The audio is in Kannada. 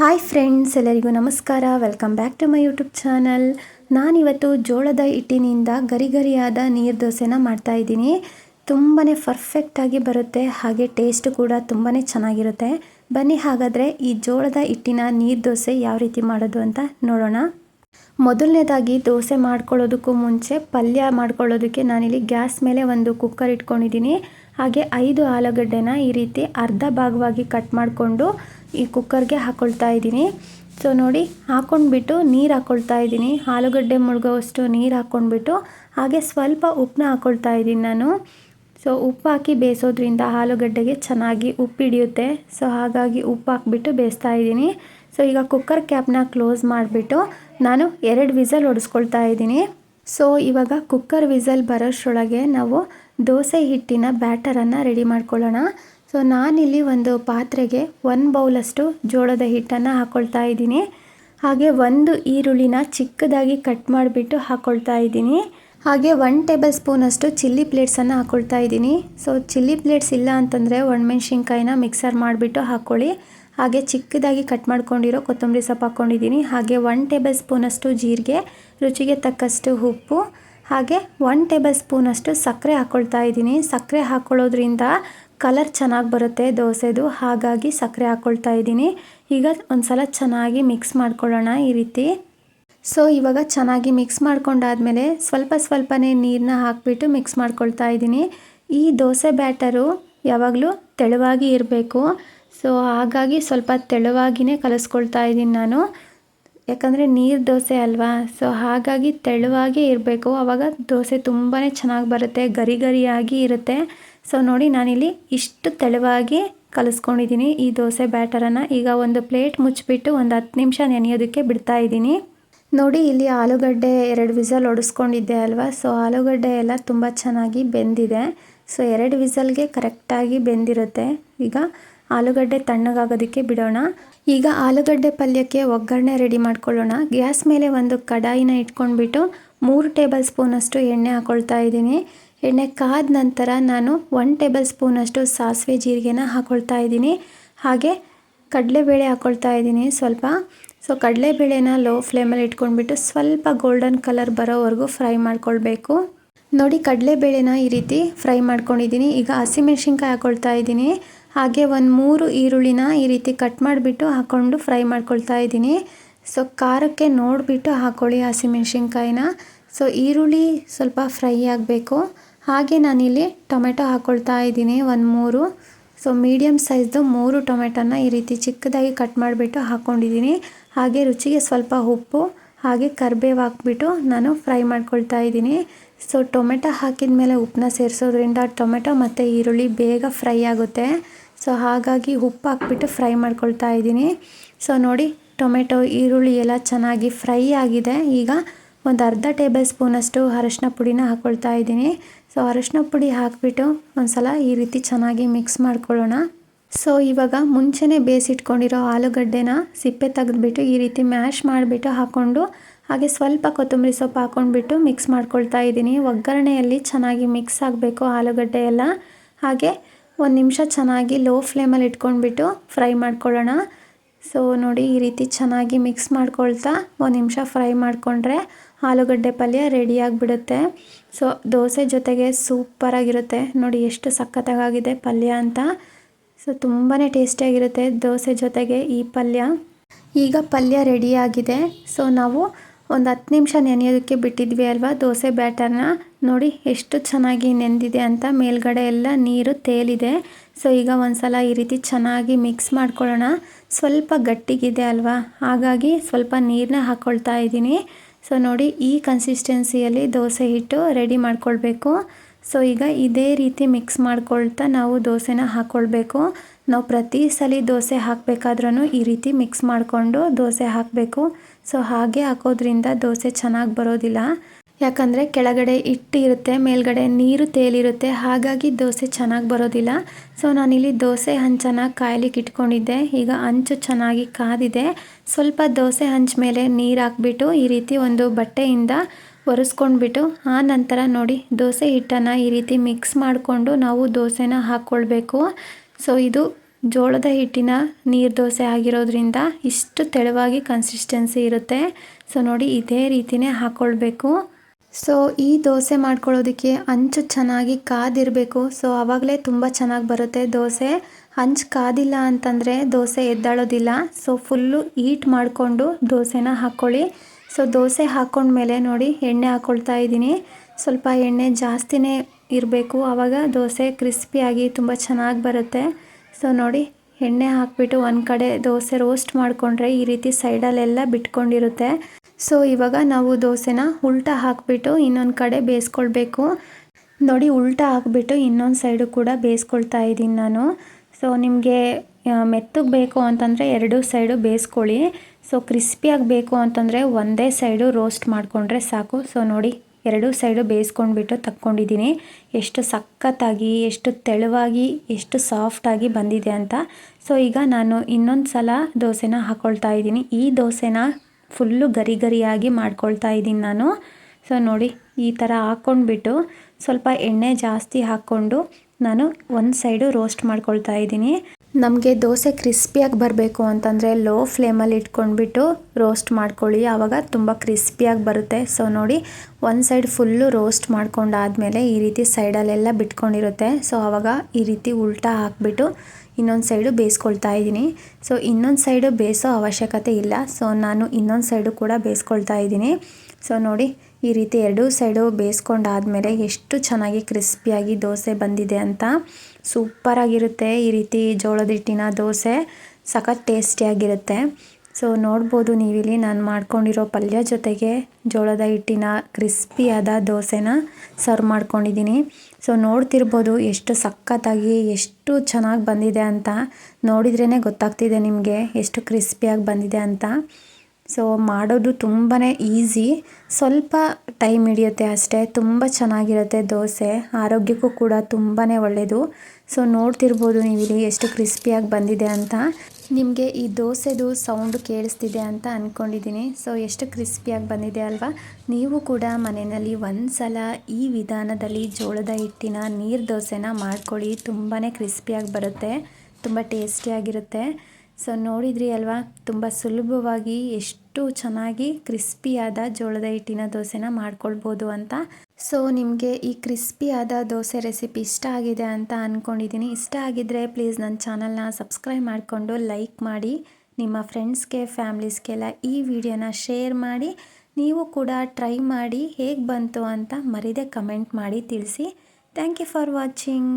ಹಾಯ್ ಫ್ರೆಂಡ್ಸ್, ಎಲ್ಲರಿಗೂ ನಮಸ್ಕಾರ. Welcome back to my YouTube channel. ನಾನಿವತ್ತು ಜೋಳದ ಹಿಟ್ಟಿನಿಂದ ಗರಿ ಗರಿಯಾದ ನೀರು ದೋಸೆನ ಮಾಡ್ತಾ ಇದ್ದೀನಿ. ತುಂಬಾ ಪರ್ಫೆಕ್ಟಾಗಿ ಬರುತ್ತೆ, ಹಾಗೆ ಟೇಸ್ಟ್ ಕೂಡ ತುಂಬಾ ಚೆನ್ನಾಗಿರುತ್ತೆ. ಬನ್ನಿ ಹಾಗಾದರೆ ಈ ಜೋಳದ ಹಿಟ್ಟಿನ ನೀರು ದೋಸೆ ಯಾವ ರೀತಿ ಮಾಡೋದು ಅಂತ ನೋಡೋಣ. ಮೊದಲನೇದಾಗಿ ದೋಸೆ ಮಾಡ್ಕೊಳ್ಳೋದಕ್ಕೂ ಮುಂಚೆ ಪಲ್ಯ ಮಾಡ್ಕೊಳ್ಳೋದಕ್ಕೆ ನಾನಿಲ್ಲಿ ಗ್ಯಾಸ್ ಮೇಲೆ ಒಂದು ಕುಕ್ಕರ್ ಇಟ್ಕೊಂಡಿದ್ದೀನಿ. ಹಾಗೆ ಐದು ಆಲೂಗಡ್ಡೆನ ಈ ರೀತಿ ಅರ್ಧ ಭಾಗವಾಗಿ ಕಟ್ ಮಾಡಿಕೊಂಡು ಈ ಕುಕ್ಕರ್ಗೆ ಹಾಕ್ಕೊಳ್ತಾ ಇದ್ದೀನಿ. ಸೊ ನೋಡಿ ಹಾಕ್ಕೊಂಡ್ಬಿಟ್ಟು ನೀರು ಹಾಕ್ಕೊಳ್ತಾ ಇದ್ದೀನಿ. ಆಲೂಗಡ್ಡೆ ಮುಳುಗೋವಷ್ಟು ನೀರು ಹಾಕ್ಕೊಂಡ್ಬಿಟ್ಟು ಹಾಗೆ ಸ್ವಲ್ಪ ಉಪ್ಪನ್ನ ಹಾಕ್ಕೊಳ್ತಾ ಇದ್ದೀನಿ ನಾನು. ಸೊ ಉಪ್ಪು ಹಾಕಿ ಬೇಯಿಸೋದ್ರಿಂದ ಆಲೂಗಡ್ಡೆಗೆ ಚೆನ್ನಾಗಿ ಉಪ್ಪು ಹಿಡಿಯುತ್ತೆ. ಸೊ ಹಾಗಾಗಿ ಉಪ್ಪು ಹಾಕ್ಬಿಟ್ಟು ಬೇಯಿಸ್ತಾ ಇದ್ದೀನಿ. ಸೊ ಈಗ ಕುಕ್ಕರ್ ಕ್ಯಾಪ್ನ ಕ್ಲೋಸ್ ಮಾಡಿಬಿಟ್ಟು ನಾನು ಎರಡು ವಿಸಲ್ ಹೊಡೆಸ್ಕೊಳ್ತಾ ಇದ್ದೀನಿ. ಸೊ ಇವಾಗ ಕುಕ್ಕರ್ ವಿಸಲ್ ಬರೋಷ್ಟರೊಳಗೆ ನಾವು ದೋಸೆ ಹಿಟ್ಟಿನ ಬ್ಯಾಟರನ್ನು ರೆಡಿ ಮಾಡ್ಕೊಳ್ಳೋಣ. ಸೊ, ನಾನಿಲ್ಲಿ ಒಂದು ಪಾತ್ರೆಗೆ ಒಂದು ಬೌಲಷ್ಟು ಜೋಳದ ಹಿಟ್ಟನ್ನು ಹಾಕ್ಕೊಳ್ತಾ ಇದ್ದೀನಿ. ಹಾಗೆ ಒಂದು ಈರುಳ್ಳಿನ ಚಿಕ್ಕದಾಗಿ ಕಟ್ ಮಾಡಿಬಿಟ್ಟು ಹಾಕ್ಕೊಳ್ತಾ ಇದ್ದೀನಿ. ಹಾಗೆ ಒನ್ ಟೇಬಲ್ ಸ್ಪೂನಷ್ಟು ಚಿಲ್ಲಿ ಪ್ಲೇಟ್ಸನ್ನು ಹಾಕ್ಕೊಳ್ತಾ ಇದ್ದೀನಿ. ಸೊ, ಚಿಲ್ಲಿ ಪ್ಲೇಟ್ಸ್ ಇಲ್ಲ ಅಂತಂದರೆ ಒಣಮೆಣ್ಸಿನ್ಕಾಯಿನ ಮಿಕ್ಸರ್ ಮಾಡಿಬಿಟ್ಟು ಹಾಕ್ಕೊಳ್ಳಿ ಹಾಗೆ ಚಿಕ್ಕದಾಗಿ ಕಟ್ ಮಾಡ್ಕೊಂಡಿರೋ ಕೊತ್ತಂಬರಿ ಸೊಪ್ಪು ಹಾಕ್ಕೊಂಡಿದ್ದೀನಿ ಹಾಗೆ ಒನ್ ಟೇಬಲ್ ಸ್ಪೂನಷ್ಟು ಜೀರಿಗೆ, ರುಚಿಗೆ ತಕ್ಕಷ್ಟು ಉಪ್ಪು ಹಾಗೆ ಒನ್ ಟೇಬಲ್ ಸ್ಪೂನಷ್ಟು ಸಕ್ಕರೆ ಹಾಕ್ಕೊಳ್ತಾ ಇದ್ದೀನಿ. ಸಕ್ಕರೆ ಹಾಕ್ಕೊಳ್ಳೋದ್ರಿಂದ ಕಲರ್ ಚೆನ್ನಾಗಿ ಬರುತ್ತೆ ದೋಸೆದು. ಹಾಗಾಗಿ ಸಕ್ಕರೆ ಹಾಕ್ಕೊಳ್ತಾ ಇದ್ದೀನಿ. ಈಗ ಒಂದು ಸಲ ಚೆನ್ನಾಗಿ ಮಿಕ್ಸ್ ಮಾಡ್ಕೊಳ್ಳೋಣ ಈ ರೀತಿ. ಸೊ ಇವಾಗ ಚೆನ್ನಾಗಿ ಮಿಕ್ಸ್ ಮಾಡ್ಕೊಂಡಾದ್ಮೇಲೆ ಸ್ವಲ್ಪ ಸ್ವಲ್ಪನೇ ನೀರನ್ನ ಹಾಕಿಬಿಟ್ಟು ಮಿಕ್ಸ್ ಮಾಡ್ಕೊಳ್ತಾ ಇದ್ದೀನಿ. ಈ ದೋಸೆ ಬ್ಯಾಟರು ಯಾವಾಗಲೂ ತೆಳುವಾಗಿ ಇರಬೇಕು. ಸೊ ಹಾಗಾಗಿ ಸ್ವಲ್ಪ ತೆಳುವಾಗಿಯೇ ಕಲಿಸ್ಕೊಳ್ತಾ ಇದ್ದೀನಿ ನಾನು. ಯಾಕಂದರೆ ನೀರು ದೋಸೆ ಅಲ್ವಾ? ಸೊ ಹಾಗಾಗಿ ತೆಳುವಾಗೇ ಇರಬೇಕು. ಆವಾಗ ದೋಸೆ ತುಂಬಾ ಚೆನ್ನಾಗಿ ಬರುತ್ತೆ, ಗರಿ ಗರಿಯಾಗಿ ಇರುತ್ತೆ. ಸೊ ನೋಡಿ ನಾನಿಲ್ಲಿ ಇಷ್ಟು ತೆಳುವಾಗಿ ಕಲಿಸ್ಕೊಂಡಿದ್ದೀನಿ ಈ ದೋಸೆ ಬ್ಯಾಟರನ್ನು. ಈಗ ಒಂದು ಪ್ಲೇಟ್ ಮುಚ್ಚಿಬಿಟ್ಟು ಒಂದು ಹತ್ತು ನಿಮಿಷ ನೆನೆಯೋದಕ್ಕೆ ಬಿಡ್ತಾ ಇದ್ದೀನಿ. ನೋಡಿ ಇಲ್ಲಿ ಆಲೂಗಡ್ಡೆ ಎರಡು ವಿಸಲ್ ಒಡಿಸ್ಕೊಂಡಿದ್ದೆ ಅಲ್ವಾ? ಸೊ ಆಲೂಗಡ್ಡೆ ಎಲ್ಲ ತುಂಬ ಚೆನ್ನಾಗಿ ಬೆಂದಿದೆ. ಸೊ ಎರಡು ವಿಸಲ್ಗೆ ಕರೆಕ್ಟಾಗಿ ಬೆಂದಿರುತ್ತೆ. ಈಗ ಆಲೂಗಡ್ಡೆ ತಣ್ಣಗಾಗೋದಕ್ಕೆ ಬಿಡೋಣ. ಈಗ ಆಲೂಗಡ್ಡೆ ಪಲ್ಯಕ್ಕೆ ಒಗ್ಗರಣೆ ರೆಡಿ ಮಾಡ್ಕೊಳ್ಳೋಣ. ಗ್ಯಾಸ್ ಮೇಲೆ ಒಂದು ಕಡಾಯಿನ ಇಟ್ಕೊಂಡ್ಬಿಟ್ಟು ಮೂರು ಟೇಬಲ್ ಸ್ಪೂನಷ್ಟು ಎಣ್ಣೆ ಹಾಕ್ಕೊಳ್ತಾ ಇದ್ದೀನಿ. ಎಣ್ಣೆ ಕಾದ ನಂತರ ನಾನು ಒನ್ ಟೇಬಲ್ ಸ್ಪೂನಷ್ಟು ಸಾಸಿವೆ ಜೀರಿಗೆನ ಹಾಕ್ಕೊಳ್ತಾ ಇದ್ದೀನಿ. ಹಾಗೆ ಕಡಲೆಬೇಳೆ ಹಾಕ್ಕೊಳ್ತಾ ಇದ್ದೀನಿ ಸ್ವಲ್ಪ. ಸೊ ಕಡಲೆಬೇಳೆನ ಲೋ ಫ್ಲೇಮಲ್ಲಿ ಇಟ್ಕೊಂಡ್ಬಿಟ್ಟು ಸ್ವಲ್ಪ ಗೋಲ್ಡನ್ ಕಲರ್ ಬರೋವರೆಗೂ ಫ್ರೈ ಮಾಡ್ಕೊಳ್ಬೇಕು. ನೋಡಿ, ಕಡಲೆಬೇಳೆನ ಈ ರೀತಿ ಫ್ರೈ ಮಾಡ್ಕೊಂಡಿದ್ದೀನಿ. ಈಗ ಹಸಿಮೆಣ್ಸಿನ್ಕಾಯಿ ಹಾಕ್ಕೊಳ್ತಾ ಇದ್ದೀನಿ. ಹಾಗೆ ಒಂದು ಮೂರು ಈರುಳ್ಳಿನ ಈ ರೀತಿ ಕಟ್ ಮಾಡಿಬಿಟ್ಟು ಹಾಕ್ಕೊಂಡು ಫ್ರೈ ಮಾಡ್ಕೊಳ್ತಾ ಇದ್ದೀನಿ. ಸೊ ಖಾರಕ್ಕೆ ನೋಡಿಬಿಟ್ಟು ಹಾಕ್ಕೊಳ್ಳಿ ಹಸಿಮೆಣ್ಸಿನ್ಕಾಯಿನ. ಸೊ ಈರುಳ್ಳಿ ಸ್ವಲ್ಪ ಫ್ರೈ ಆಗಬೇಕು. ಹಾಗೆ ನಾನಿಲ್ಲಿ ಟೊಮೆಟೊ ಹಾಕ್ಕೊಳ್ತಾ ಇದ್ದೀನಿ ಒಂದು ಮೂರು. ಸೊ ಮೀಡಿಯಮ್ ಸೈಜ್ದು ಮೂರು ಟೊಮೆಟೊನ ಈ ರೀತಿ ಚಿಕ್ಕದಾಗಿ ಕಟ್ ಮಾಡಿಬಿಟ್ಟು ಹಾಕ್ಕೊಂಡಿದ್ದೀನಿ ಹಾಗೆ ರುಚಿಗೆ ಸ್ವಲ್ಪ ಉಪ್ಪು, ಹಾಗೆ ಕರಿಬೇವು ಹಾಕ್ಬಿಟ್ಟು ನಾನು ಫ್ರೈ ಮಾಡ್ಕೊಳ್ತಾ ಇದ್ದೀನಿ. ಸೊ ಟೊಮೆಟೊ ಹಾಕಿದ ಮೇಲೆ ಉಪ್ಪನ್ನ ಸೇರಿಸೋದ್ರಿಂದ ಟೊಮೆಟೊ ಮತ್ತು ಈರುಳ್ಳಿ ಬೇಗ ಫ್ರೈ ಆಗುತ್ತೆ. ಸೊ ಹಾಗಾಗಿ ಉಪ್ಪು ಹಾಕ್ಬಿಟ್ಟು ಫ್ರೈ ಮಾಡ್ಕೊಳ್ತಾ ಇದ್ದೀನಿ. ಸೊ ನೋಡಿ, ಟೊಮೆಟೊ, ಈರುಳ್ಳಿ ಎಲ್ಲ ಚೆನ್ನಾಗಿ ಫ್ರೈ ಆಗಿದೆ. ಈಗ ಒಂದು ಅರ್ಧ ಟೇಬಲ್ ಸ್ಪೂನಷ್ಟು ಅರಶಿನ ಪುಡಿನ ಹಾಕ್ಕೊಳ್ತಾ ಇದ್ದೀನಿ. ಸೊ ಅರಶಿನ ಪುಡಿ ಹಾಕಿಬಿಟ್ಟು ಒಂದು ಸಲ ಈ ರೀತಿ ಚೆನ್ನಾಗಿ ಮಿಕ್ಸ್ ಮಾಡ್ಕೊಳ್ಳೋಣ. ಸೊ ಇವಾಗ ಮುಂಚೆನೇ ಬೇಯಿಸಿಟ್ಕೊಂಡಿರೋ ಆಲೂಗಡ್ಡೆನ ಸಿಪ್ಪೆ ತೆಗೆದುಬಿಟ್ಟು ಈ ರೀತಿ ಮ್ಯಾಶ್ ಮಾಡಿಬಿಟ್ಟು ಹಾಕ್ಕೊಂಡು ಹಾಗೆ ಸ್ವಲ್ಪ ಕೊತ್ತಂಬರಿ ಸೊಪ್ಪು ಹಾಕ್ಕೊಂಡ್ಬಿಟ್ಟು ಮಿಕ್ಸ್ ಮಾಡ್ಕೊಳ್ತಾ ಇದ್ದೀನಿ. ಒಗ್ಗರಣೆಯಲ್ಲಿ ಚೆನ್ನಾಗಿ ಮಿಕ್ಸ್ ಆಗಬೇಕು ಆಲೂಗಡ್ಡೆ ಎಲ್ಲ. ಹಾಗೆ ಒಂದು ನಿಮಿಷ ಚೆನ್ನಾಗಿ ಲೋ ಫ್ಲೇಮಲ್ಲಿ ಇಟ್ಕೊಂಡ್ಬಿಟ್ಟು ಫ್ರೈ ಮಾಡ್ಕೊಳ್ಳೋಣ. ಸೊ ನೋಡಿ ಈ ರೀತಿ ಚೆನ್ನಾಗಿ ಮಿಕ್ಸ್ ಮಾಡ್ಕೊಳ್ತಾ ಒಂದು ನಿಮಿಷ ಫ್ರೈ ಮಾಡಿಕೊಂಡ್ರೆ ಆಲೂಗಡ್ಡೆ ಪಲ್ಯ ರೆಡಿಯಾಗಿಬಿಡುತ್ತೆ ಸೊ ದೋಸೆ ಜೊತೆಗೆ ಸೂಪರಾಗಿರುತ್ತೆ ನೋಡಿ ಎಷ್ಟು ಸಖತ್ತಾಗಿದೆ ಪಲ್ಯ ಅಂತ. ಸೊ ತುಂಬಾ ಟೇಸ್ಟಿಯಾಗಿರುತ್ತೆ ದೋಸೆ ಜೊತೆಗೆ ಈ ಪಲ್ಯ. ಈಗ ಪಲ್ಯ ರೆಡಿಯಾಗಿದೆ ಸೊ ನಾವು ಒಂದು ಹತ್ತು ನಿಮಿಷ ನೆನೆಯೋದಕ್ಕೆ ಬಿಟ್ಟಿದ್ವಿ ಅಲ್ವಾ? ದೋಸೆ, ಬ್ಯಾಟರ್ನ. ನೋಡಿ ಎಷ್ಟು ಚೆನ್ನಾಗಿ ನೆಂದಿದೆ ಅಂತ. ಮೇಲ್ಗಡೆ ಎಲ್ಲ ನೀರು ತೇಲಿದೆ. ಸೊ, ಈಗ ಒಂದ್ಸಲ ಈ ರೀತಿ ಚೆನ್ನಾಗಿ ಮಿಕ್ಸ್ ಮಾಡ್ಕೊಳ್ಳೋಣ. ಸ್ವಲ್ಪ ಗಟ್ಟಿಗಿದೆ ಅಲ್ವಾ? ಹಾಗಾಗಿ ಸ್ವಲ್ಪ ನೀರನ್ನ ಹಾಕ್ಕೊಳ್ತಾ ಇದ್ದೀನಿ. ಸೊ, ನೋಡಿ ಈ ಕನ್ಸಿಸ್ಟೆನ್ಸಿಯಲ್ಲಿ ದೋಸೆ ಹಿಟ್ಟು ರೆಡಿ ಮಾಡ್ಕೊಳ್ಬೇಕು. ಸೊ, ಈಗ ಇದೇ ರೀತಿ ಮಿಕ್ಸ್ ಮಾಡ್ಕೊಳ್ತಾ ನಾವು ದೋಸೆನ ಹಾಕ್ಕೊಳ್ಬೇಕು ನಾವು ಪ್ರತಿ ಸಲ ದೋಸೆ ಹಾಕಬೇಕಾದ್ರೂ ಈ ರೀತಿ ಮಿಕ್ಸ್ ಮಾಡಿಕೊಂಡು ದೋಸೆ ಹಾಕಬೇಕು. ಸೊ ಹಾಗೆ ಹಾಕೋದ್ರಿಂದ ದೋಸೆ ಚೆನ್ನಾಗಿ ಬರೋದಿಲ್ಲ. ಯಾಕಂದರೆ ಕೆಳಗಡೆ ಇಟ್ಟಿರುತ್ತೆ ಮೇಲ್ಗಡೆ ನೀರು ತೇಲಿರುತ್ತೆ, ಹಾಗಾಗಿ ದೋಸೆ ಚೆನ್ನಾಗಿ ಬರೋದಿಲ್ಲ. ಸೊ ನಾನಿಲ್ಲಿ ದೋಸೆ ಹಂಚನ್ನು ಕಾಯಲಿಕ್ಕೆ ಇಟ್ಕೊಂಡಿದ್ದೆ. ಈಗ ಹಂಚು ಚೆನ್ನಾಗಿ ಕಾದಿದೆ. ಸ್ವಲ್ಪ ದೋಸೆ ಹಂಚ ಮೇಲೆ ನೀರು ಹಾಕ್ಬಿಟ್ಟು ಈ ರೀತಿ ಒಂದು ಬಟ್ಟೆಯಿಂದ ಒರೆಸ್ಕೊಂಡ್ಬಿಟ್ಟು, ಆ ನಂತರ ನೋಡಿ ದೋಸೆ ಹಿಟ್ಟನ್ನು ಈ ರೀತಿ ಮಿಕ್ಸ್ ಮಾಡಿಕೊಂಡು ನಾವು ದೋಸೆನ ಹಾಕ್ಕೊಳ್ಬೇಕು. ಸೊ ಇದು ಜೋಳದ ಹಿಟ್ಟಿನ ನೀರು ದೋಸೆ ಆಗಿರೋದ್ರಿಂದ ಇಷ್ಟು ತೆಳುವಾಗಿ ಕನ್ಸಿಸ್ಟೆನ್ಸಿ ಇರುತ್ತೆ. ಸೊ ನೋಡಿ ಇದೇ ರೀತಿನೇ ಹಾಕ್ಕೊಳ್ಬೇಕು ಸೊ ಈ ದೋಸೆ ಮಾಡ್ಕೊಳ್ಳೋದಕ್ಕೆ ಅಂಚು ಚೆನ್ನಾಗಿ ಕಾದಿರಬೇಕು. ಸೊ ಆವಾಗಲೇ ತುಂಬ ಚೆನ್ನಾಗಿ ಬರುತ್ತೆ ದೋಸೆ. ಹಂಚು ಕಾದಿಲ್ಲ ಅಂತಂದರೆ ದೋಸೆ ಎದ್ದಾಳೋದಿಲ್ಲ. ಸೊ ಫುಲ್ಲು ಈಟ್ ಮಾಡಿಕೊಂಡು ದೋಸೆನ ಹಾಕ್ಕೊಳ್ಳಿ ಸೊ ದೋಸೆ ಹಾಕ್ಕೊಂಡ್ಮೇಲೆ ನೋಡಿ ಎಣ್ಣೆ ಹಾಕ್ಕೊಳ್ತಾ ಇದ್ದೀನಿ. ಸ್ವಲ್ಪ ಎಣ್ಣೆ ಜಾಸ್ತಿನೇ ಇರಬೇಕು. ಆವಾಗ ದೋಸೆ ಕ್ರಿಸ್ಪಿಯಾಗಿ ತುಂಬ ಚೆನ್ನಾಗಿ ಬರುತ್ತೆ. ಸೊ ನೋಡಿ, ಎಣ್ಣೆ ಹಾಕಿಬಿಟ್ಟು ಒಂದು ಕಡೆ ದೋಸೆ ರೋಸ್ಟ್ ಮಾಡಿಕೊಂಡ್ರೆ ಈ ರೀತಿ ಸೈಡಲ್ಲೆಲ್ಲ ಬಿಟ್ಕೊಂಡಿರುತ್ತೆ. ಸೊ ಇವಾಗ ನಾವು ದೋಸೆನ ಉಲ್ಟಾ ಹಾಕಿಬಿಟ್ಟು ಇನ್ನೊಂದು ಕಡೆ ಬೇಯಿಸ್ಕೊಳ್ಬೇಕು. ನೋಡಿ, ಉಲ್ಟಾ ಹಾಕಿಬಿಟ್ಟು ಇನ್ನೊಂದು ಸೈಡು ಕೂಡ ಬೇಯಿಸ್ಕೊಳ್ತಾ ಇದ್ದೀನಿ ನಾನು. ಸೊ ನಿಮಗೆ ಮೆತ್ತಗೆ ಬೇಕು ಅಂತಂದರೆ ಎರಡು ಸೈಡು ಬೇಯಿಸ್ಕೊಳ್ಳಿ. ಸೊ ಕ್ರಿಸ್ಪಿಯಾಗಿ ಬೇಕು ಅಂತಂದರೆ ಒಂದೇ ಸೈಡು ರೋಸ್ಟ್ ಮಾಡಿಕೊಂಡ್ರೆ ಸಾಕು. ಸೊ ನೋಡಿ. ಎರಡೂ ಸೈಡು ಬೇಯಿಸ್ಕೊಂಡ್ಬಿಟ್ಟು ತಕ್ಕೊಂಡಿದ್ದೀನಿ. ಎಷ್ಟು ಸಖತ್ತಾಗಿ, ಎಷ್ಟು ತೆಳುವಾಗಿ, ಎಷ್ಟು ಸಾಫ್ಟಾಗಿ ಬಂದಿದೆ ಅಂತ. ಸೊ ಈಗ ನಾನು ಇನ್ನೊಂದು ಸಲ ದೋಸೆನ ಹಾಕ್ಕೊಳ್ತಾ ಇದ್ದೀನಿ. ಈ ದೋಸೆನ ಫುಲ್ಲು ಗರಿ ಗರಿಯಾಗಿ ಮಾಡ್ಕೊಳ್ತಾ ಇದ್ದೀನಿ ನಾನು. ಸೊ ನೋಡಿ, ಈ ಥರ ಹಾಕ್ಕೊಂಡ್ಬಿಟ್ಟು ಸ್ವಲ್ಪ ಎಣ್ಣೆ ಜಾಸ್ತಿ ಹಾಕ್ಕೊಂಡು ನಾನು ಒಂದು ಸೈಡು ರೋಸ್ಟ್ ಮಾಡ್ಕೊಳ್ತಾ ಇದ್ದೀನಿ. ನಮಗೆ ದೋಸೆ ಕ್ರಿಸ್ಪಿಯಾಗಿ ಬರಬೇಕು ಅಂತಂದರೆ ಲೋ ಫ್ಲೇಮಲ್ಲಿ ಇಟ್ಕೊಂಡ್ಬಿಟ್ಟು ರೋಸ್ಟ್ ಮಾಡ್ಕೊಳ್ಳಿ. ಆವಾಗ ತುಂಬ ಕ್ರಿಸ್ಪಿಯಾಗಿ ಬರುತ್ತೆ. ಸೊ ನೋಡಿ, ಒಂದು ಸೈಡ್ ಫುಲ್ಲು ರೋಸ್ಟ್ ಮಾಡ್ಕೊಂಡಾದಮೇಲೆ ಈ ರೀತಿ ಸೈಡಲ್ಲೆಲ್ಲ ಬಿಟ್ಕೊಂಡಿರುತ್ತೆ. ಸೊ ಆವಾಗ ಈ ರೀತಿ ಉಲ್ಟಾ ಹಾಕ್ಬಿಟ್ಟು ಇನ್ನೊಂದು ಸೈಡು ಬೇಯಿಸ್ಕೊಳ್ತಾ ಇದ್ದೀನಿ. ಸೊ ಇನ್ನೊಂದು ಸೈಡು ಬೇಯಿಸೋ ಅವಶ್ಯಕತೆ ಇಲ್ಲ. ಸೊ ನಾನು ಇನ್ನೊಂದು ಸೈಡು ಕೂಡ ಬೇಯಿಸ್ಕೊಳ್ತಾ ಇದ್ದೀನಿ. ಸೊ ನೋಡಿ, ಈ ರೀತಿ ಎರಡೂ ಸೈಡು ಬೇಯಿಸ್ಕೊಂಡಾದಮೇಲೆ ಎಷ್ಟು ಚೆನ್ನಾಗಿ ಕ್ರಿಸ್ಪಿಯಾಗಿ ದೋಸೆ ಬಂದಿದೆ ಅಂತ. ಸೂಪರಾಗಿರುತ್ತೆ ಈ ರೀತಿ ಜೋಳದ ಹಿಟ್ಟಿನ ದೋಸೆ. ಸಖತ್ ಟೇಸ್ಟಿಯಾಗಿರುತ್ತೆ. ಸೊ, ನೋಡ್ಬೋದು ನೀವಿಲ್ಲಿ ನಾನು ಮಾಡ್ಕೊಂಡಿರೋ ಪಲ್ಯ ಜೊತೆಗೆ ಜೋಳದ ಹಿಟ್ಟಿನ ಕ್ರಿಸ್ಪಿಯಾದ ದೋಸೆನ ಸರ್ವ್ ಮಾಡ್ಕೊಂಡಿದ್ದೀನಿ. ಸೊ, ನೋಡ್ತಿರ್ಬೋದು ಎಷ್ಟು ಸಖತ್ತಾಗಿ, ಎಷ್ಟು ಚೆನ್ನಾಗಿ ಬಂದಿದೆ ಅಂತ. ನೋಡಿದ್ರೇ ಗೊತ್ತಾಗ್ತಿದೆ ನಿಮಗೆ ಎಷ್ಟು ಕ್ರಿಸ್ಪಿಯಾಗಿ ಬಂದಿದೆ ಅಂತ. ಸೊ ಮಾಡೋದು ತುಂಬಾ ಈಸಿ ಸ್ವಲ್ಪ ಟೈಮ್ ಹಿಡಿಯುತ್ತೆ ಅಷ್ಟೇ. ತುಂಬ ಚೆನ್ನಾಗಿರುತ್ತೆ ದೋಸೆ. ಆರೋಗ್ಯಕ್ಕೂ ಕೂಡ ತುಂಬಾ ಒಳ್ಳೆಯದು ಸೊ ನೋಡ್ತಿರ್ಬೋದು ನೀವು ಇಲ್ಲಿ ಎಷ್ಟು ಕ್ರಿಸ್ಪಿಯಾಗಿ ಬಂದಿದೆ ಅಂತ. ನಿಮಗೆ ಈ ದೋಸೆದು ಸೌಂಡ್ ಕೇಳಿಸ್ತಿದೆ ಅಂತ ಅಂದ್ಕೊಂಡಿದ್ದೀನಿ ಸೊ ಎಷ್ಟು ಕ್ರಿಸ್ಪಿಯಾಗಿ ಬಂದಿದೆ ಅಲ್ವಾ? ನೀವು ಕೂಡ ಮನೆಯಲ್ಲಿ ಒಂದು ಸಲ ಈ ವಿಧಾನದಲ್ಲಿ ಜೋಳದ ಹಿಟ್ಟಿನ, ನೀರು ದೋಸೆನ ಮಾಡ್ಕೊಳ್ಳಿ. ತುಂಬಾ ಕ್ರಿಸ್ಪಿಯಾಗಿ ಬರುತ್ತೆ. ತುಂಬ ಟೇಸ್ಟಿಯಾಗಿರುತ್ತೆ ಸೊ ನೋಡಿದ್ರಿ ಅಲ್ವಾ? ತುಂಬ ಸುಲಭವಾಗಿ ಎಷ್ಟು ಚೆನ್ನಾಗಿ ಕ್ರಿಸ್ಪಿಯಾದ ಜೋಳದ ಹಿಟ್ಟಿನ ದೋಸೆನ ಮಾಡ್ಕೊಳ್ಬೋದು ಅಂತ. ಸೊ ನಿಮಗೆ ಈ ಕ್ರಿಸ್ಪಿಯಾದ ದೋಸೆ ರೆಸಿಪಿ ಇಷ್ಟ ಆಗಿದೆ ಅಂತ ಅಂದ್ಕೊಂಡಿದ್ದೀನಿ ಇಷ್ಟ ಆಗಿದ್ದರೆ ಪ್ಲೀಸ್ ನನ್ನ ಚಾನಲ್ನ ಸಬ್ಸ್ಕ್ರೈಬ್ ಮಾಡಿಕೊಂಡು ಲೈಕ್ ಮಾಡಿ. ನಿಮ್ಮ ಫ್ರೆಂಡ್ಸ್ಗೆ ಫ್ಯಾಮ್ಲೀಸ್ಗೆಲ್ಲ ಈ ವಿಡಿಯೋನ ಶೇರ್ ಮಾಡಿ. ನೀವು ಕೂಡ ಟ್ರೈ ಮಾಡಿ ಹೇಗೆ ಬಂತು ಅಂತ ಮರಿದೆ ಕಮೆಂಟ್ ಮಾಡಿ ತಿಳಿಸಿ. Thank you for watching